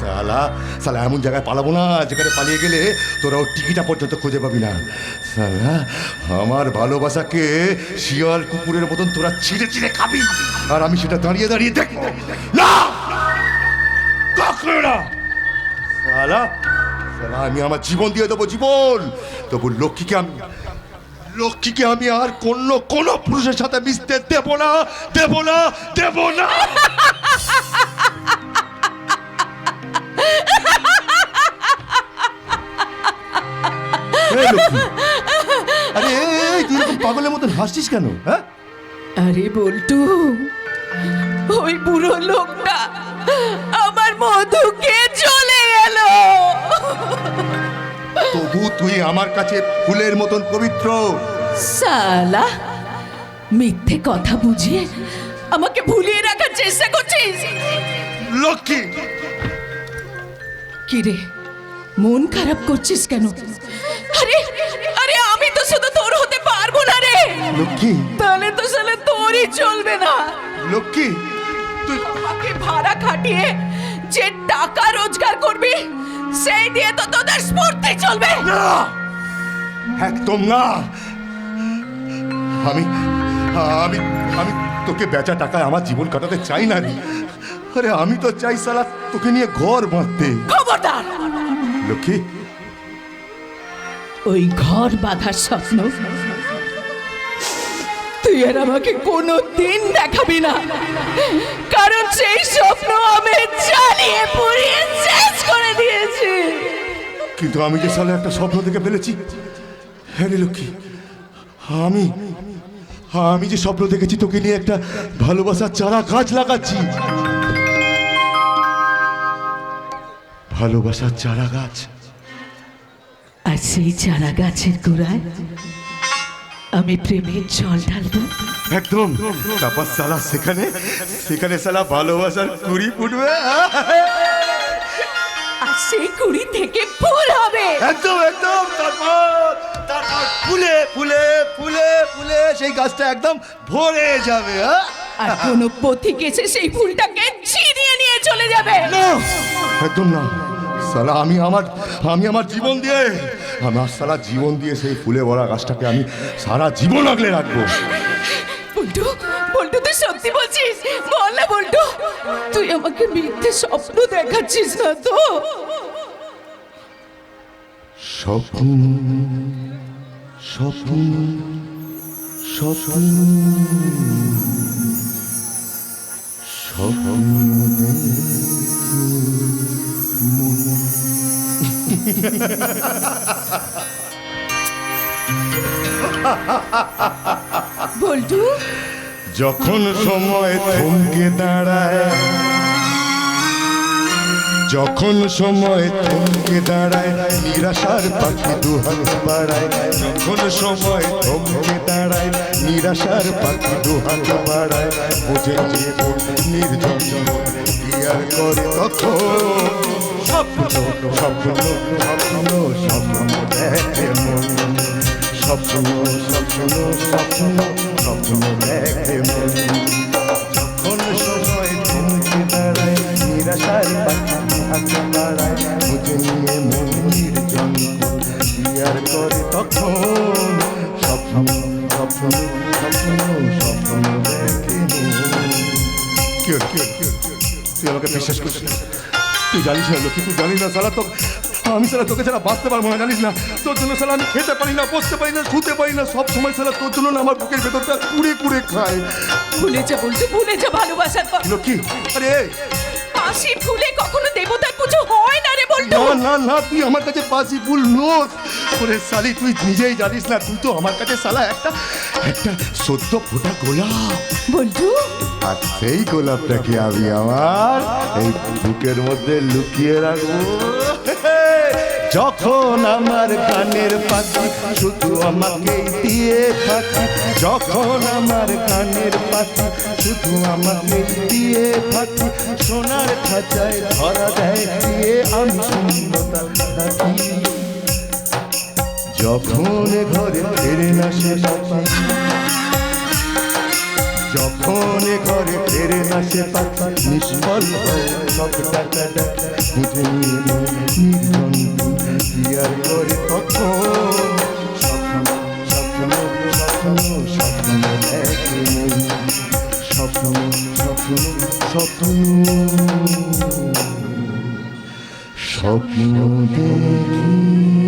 সালা সালা এমন জায়গায় পালাবো না, যেখানে পালিয়ে গেলে তোরা ওর টিকিটা পর্যন্ত খুঁজে পাবি না। সালা আমার ভালোবাসাকে শিয়াল কুকুরের মতন তোরা ছিঁড়ে ছিঁড়ে খাবি। আর আমি সেটা দাঁড়িয়ে দাঁড়িয়ে দেখব। না! কখনো না! সালা সালা আমি আমার জীবন দিয়ে দেবো জীবন। তবু লক্ষ্মীকে আমি লক্ষ্মীকে আমি আর কোন কোন পুরুষের সাথে মিশতে দেব না দেব না দেব না। লক্ষ্মী, আরে এই, তুই এরকম পাগলের মতন হাসছিস কেন হ্যাঁ? আরে বল্টু ওই বুড়ো লোকটা আমার মধুকে চলে গেল। তবু তুই আমার কাছে ফুলের মতন পবিত্র। সালা মিথ্যে কথা বুঝিয়ে আমাকে ভুলিয়ে রাখার চেষ্টা করছিস? লক্ষ্মী! কিরে মন খারাপ করছিস কেন? লক্ষ্মী। তাহলে তো সালে তোরই চলবে না। লক্ষ্মী তুই আমাকে ভাড়া খাটিয়ে যে টাকা রোজগার করবি সেই দিয়ে তো তোদের স্ফূর্তি চলবে। না একদম না। আমি আমি আমি তোকে বেচা টাকায় আমার জীবন কাটাতে চাই না রে। আরে আমি তো চাই সালা তোকে নিয়ে ঘর বাঁধতে। খবরদার। লক্ষ্মী। ওই ঘর বাঁধার স্বপ্ন তুই আর আমাকে কোনো দিন দেখাবি না। কারণ সেই স্বপ্ন আমি জ্বালিয়ে পুড়িয়ে শেষ করে দিয়েছি। কিন্তু আমি যে সালে একটা স্বপ্ন দেখে ফেলেছি হ্যাঁ লক্ষ্মী আমি আমি যে স্বপ্ন দেখেছি তোকে নিয়ে একটা ভালোবাসার চারা গাছ লাগাচ্ছি। ভালোবাসার চারা গাছ। আর সেই চারা গাছের গোড়ায় আমি প্রেমের জল ঢালবো। একদম। তারপর সালা সেখানে সেখানে সালা ভালোবাসার কুড়ি ফুটবে। আর সেই কুড়ি থেকে ফুল হবে। একদম একদম। তারপর তারপর ফুলে ফুলে ফুলে ফুলে সেই গাছটা একদম ভরে যাবে হ্যাঁ? আর কোনো পথিক এসে সেই ফুলটাকে ছিনিয়ে নিয়ে চলে যাবে। না একদম না। সালা আমি আমার আমি আমার জীবন দিয়ে আমার সারা জীবন দিয়ে সেই ফুলে ভরা গাছটাকে আমি সারা জীবন আগলে রাখব। বল্টু বল্টু তুই সত্যি বলছিস? বল না বল্টু তুই আমাকে মিথ্যে স্বপ্ন দেখাচ্ছিস না তো? স্বপ্ন স্বপ্ন স্বপ্ন স্বপ্ন বল্টু? যখন সময় থমকে দাঁড়ায়, যখন সময় থমকে দাঁড়ায়, নিরাশার পাখি দুহাত বাড়ায়, যখন সময় থমকে দাঁড়ায়, নিরাশার পাখি দুহাত বাড়ায়, বুঝে যে নির্জন করে তখন? স্বপ্ন স্বপ্ন স্বপ্ন স্বপ্ন দেখে মন স্বপ্ন স্বপ্ন স্বপ্ন স্বপ্ন দেখে মন যখন সময় থমকে দাঁড়ায় নিরাশার বুঝে নিয়ে মন তখন স্বপ্ন স্বপ্ন স্বপ্ন স্বপ্ন দেখে মন কি হলো, কি হলো, কি তুই আমাকে বিশ্বাস করছিস? তুই জানিস না লক্ষ্মী তুই জানিস না সালা তো আমি সালা তোকে ছাড়া বাঁচতে পারব না জানিস না? তোর জন্য সালা আমি খেতে পারি না বসতে পারি না শুতে পারি না সব সময় সালা তোর জন্য আমার বুকের ভেতরটা কুড়ে কুড়ে খায়। ভুলে যা বলটু ভুলে যা ভালোবাসার পর লক্ষ্মী আরে পাশি ফুলে কখনো দেবতার পুজো হয় না রে বল্টু না না না তুই আমার কাছে বাসি ফুল নোস। ওরে সালি তুই নিজেই জানিস না তুই তো আমার কাছে সালা একটা একটা সদ্য ফোটা গোলাপ। বল্টু আর সেই গোলাপটাকে আমি আমার? এই বুকের মধ্যে লুকিয়ে রাখব। যখন আমার কানের পাখি শুধু আমাকে দিয়ে থাকে যখন আমার কানের পাখি শুধু আমাকে দিয়ে থাকে সোনার খাঁচায় ধরা দেয় দিয়ে আমি শূন্যতা থাকি যখন ঘরে ফেরে না সে সকাল যখন ঘরে ফেরে না সে পাখি, নিষ্ফল হয় সব টাকা করে তখন স্বপ্ন স্বপ্ন স্বপ্ন স্বপ্ন দেখে। স্বপ্ন স্বপ্ন স্বপ্ন। স্বপ্ন দেখি।